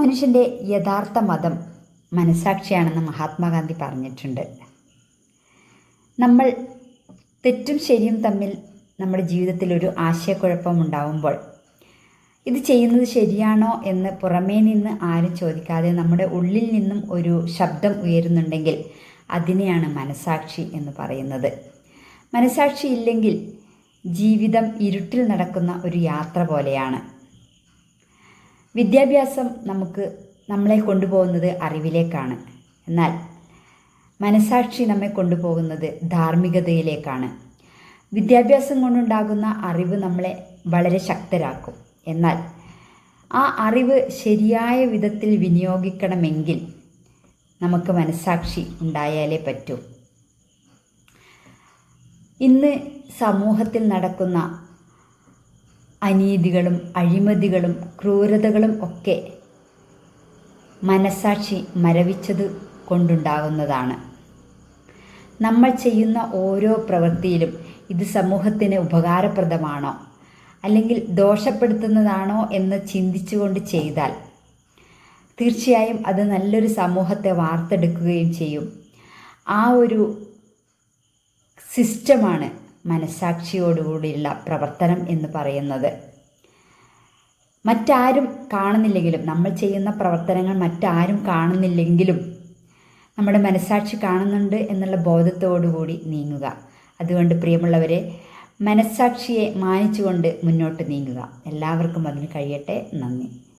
മനുഷ്യന്റെ യഥാർത്ഥ മതം മനസാക്ഷിയാണെന്ന് മഹാത്മാഗാന്ധി പറഞ്ഞിട്ടുണ്ട്. നമ്മൾ തെറ്റും ശരിയും തമ്മിൽ നമ്മുടെ ജീവിതത്തിൽ ഒരു ആശയക്കുഴപ്പം ഉണ്ടാവുമ്പോൾ ഇത് ചെയ്യുന്നത് ശരിയാണോ എന്ന് പുറമേ നിന്ന് ആരും ചോദിക്കാതെ നമ്മുടെ ഉള്ളിൽ നിന്നും ഒരു ശബ്ദം ഉയരുന്നുണ്ടെങ്കിൽ അതിനെയാണ് മനസാക്ഷി എന്ന് പറയുന്നത്. മനസാക്ഷി ഇല്ലെങ്കിൽ ജീവിതം ഇരുട്ടിൽ നടക്കുന്ന ഒരു യാത്ര പോലെയാണ്. വിദ്യാഭ്യാസം നമുക്ക് നമ്മളെ കൊണ്ടുപോകുന്നത് അറിവിലേക്കാണ്. എന്നാൽ മനസാക്ഷി നമ്മെ കൊണ്ടുപോകുന്നത് ധാർമ്മികതയിലേക്കാണ്. വിദ്യാഭ്യാസം കൊണ്ടുണ്ടാകുന്ന അറിവ് നമ്മളെ വളരെ ശക്തരാക്കും. എന്നാൽ ആ അറിവ് ശരിയായ വിധത്തിൽ വിനിയോഗിക്കണമെങ്കിൽ നമുക്ക് മനസാക്ഷി ഉണ്ടായാലേ പറ്റൂ. ഇന്ന് സമൂഹത്തിൽ നടക്കുന്ന അനീതികളും അഴിമതികളും ക്രൂരതകളും ഒക്കെ മനസാക്ഷി മരവിച്ചത് കൊണ്ടുണ്ടാകുന്നതാണ്. നമ്മൾ ചെയ്യുന്ന ഓരോ പ്രവൃത്തിയിലും ഇത് സമൂഹത്തിന് ഉപകാരപ്രദമാണോ? അല്ലെങ്കിൽ ദോഷപ്പെടുത്തുന്നതാണോ എന്ന് ചിന്തിച്ചുകൊണ്ട് ചെയ്താൽ തീർച്ചയായും അത് നല്ലൊരു സമൂഹത്തെ വാർത്തെടുക്കുകയും ചെയ്യും. ആ ഒരു സിസ്റ്റമാണ് മനസാക്ഷിയോടുകൂടിയുള്ള പ്രവർത്തനം എന്ന് പറയുന്നത്. മറ്റാരും കാണുന്നില്ലെങ്കിലും നമ്മൾ ചെയ്യുന്ന പ്രവർത്തനങ്ങൾ മറ്റാരും കാണുന്നില്ലെങ്കിലും നമ്മുടെ മനസാക്ഷി കാണുന്നുണ്ട് എന്നുള്ള ബോധത്തോടുകൂടി നീങ്ങുക. അതുകൊണ്ട് പ്രിയമുള്ളവരെ മനസാക്ഷിയെ മാനിച്ചുകൊണ്ട് മുന്നോട്ട് നീങ്ങുക. എല്ലാവർക്കും അതിന് കഴിയട്ടെ. നന്ദി.